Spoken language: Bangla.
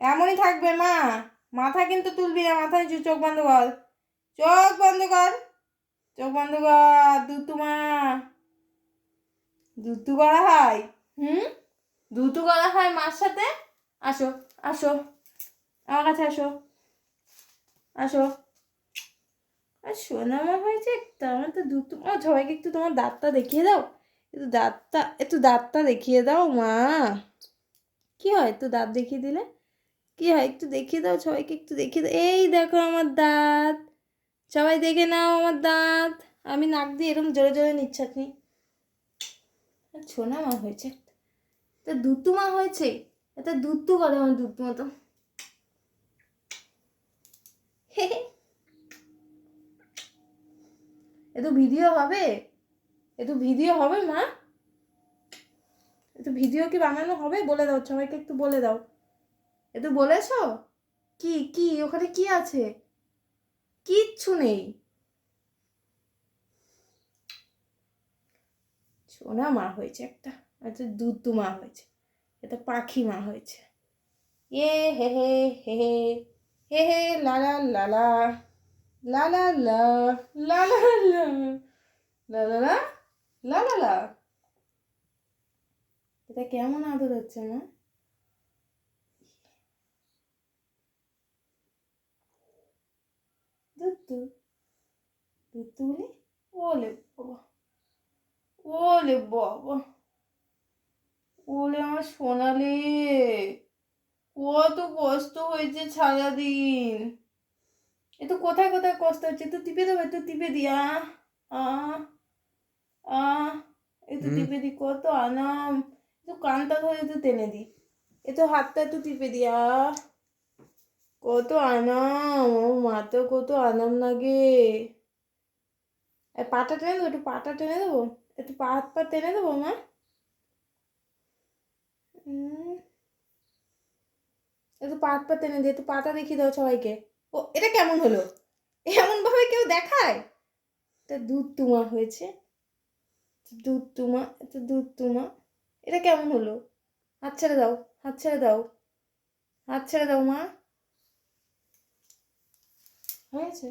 এমনই থাকবে মা। মাথা কিন্তু তুলবি না মাথা নিচু চোখ বন্ধ কর। চোখ বন্ধ কর। চোখ বন্ধ কর, দুতু মা। দুতু করা হয়? হুম? দুতু করা হয় মার সাথে? আসো আসো। আমার কাছে আসো। আসো। আর সোনামা হয়েছে একটা, আমার তো দুতু ও সবাইকে একটু তোমার দাঁতটা দেখিয়ে দাও। একটু দাঁতটা একটু দাঁতটা দেখিয়ে দাও মা। কি হয়? একটু দাঁত দেখিয়ে দিলে? কি হয়? একটু দেখিয়ে দাও, সবাইকে একটু দেখিয়ে দাও। এই দেখো আমার দাঁত। সবাই দেখে নাও আমার দাঁত। আমি নাক দিয়ে এরকম জোরে জোরে নিচ্ছাটনি ছোনা মা হয়েছে। তা দুতু মা হয়েছে। এটা দুত্তু করে আমার দুত্তু মতো। এ তো ভিডিও হবে। এ তো ভিডিও হবে মা। এ তো ভিডিও কি বানানো হবে? বলে দাও, সবাইকে একটু বলে দাও। এ তো বলেছ? কি কি? ওখানে কি আছে? কিচ্ছু নেই। সোনা মা হয়েছে একটা আচ্ছা দুধু মা হয়েছে এটা পাখি মা হয়েছে। এ হে হে হে হে হে হে লালা লালা লালা লা লালা লা লালা লা লালা লা এটা কেমন আদর হচ্ছে না দুত্তু দুত্তু বলি ওলে বাবা ওলে বাবা ওলে আমার সোনালে কত কষ্ট হয়েছে সারাদিন। এ তো কোথায় কোথায় কষ্ট হচ্ছে? একটু টিপে দেবো একটু টিপে দিয়া আ আ হুম। টিপে দি কত আনাম একটু কানটা ধরে একটু টেনে দি একটু হাতটা একটু টিপে দিয়া কত আনাম ও তো কত আনাম লাগে। পাটা টেনে দেবো, একটু পাটা টেনে দেবো? একটু পা, হাত পা টেনে দেবো, মা? একটু পা, হাত পা টেনে দিয়ে একটু পাটা দেখিয়ে দাও সবাইকে। ও, এটা কেমন হলো? এমন ভাবে কেউ দেখায়? এটা দুধ তুমা হয়েছে। দুধ তুমা, এটা দুধ তুমা। এটা কেমন হলো? হাত ছেড়ে দাও, হাত ছেড়ে দাও। হাত ছেড়ে দাও, মা। হয়েছে।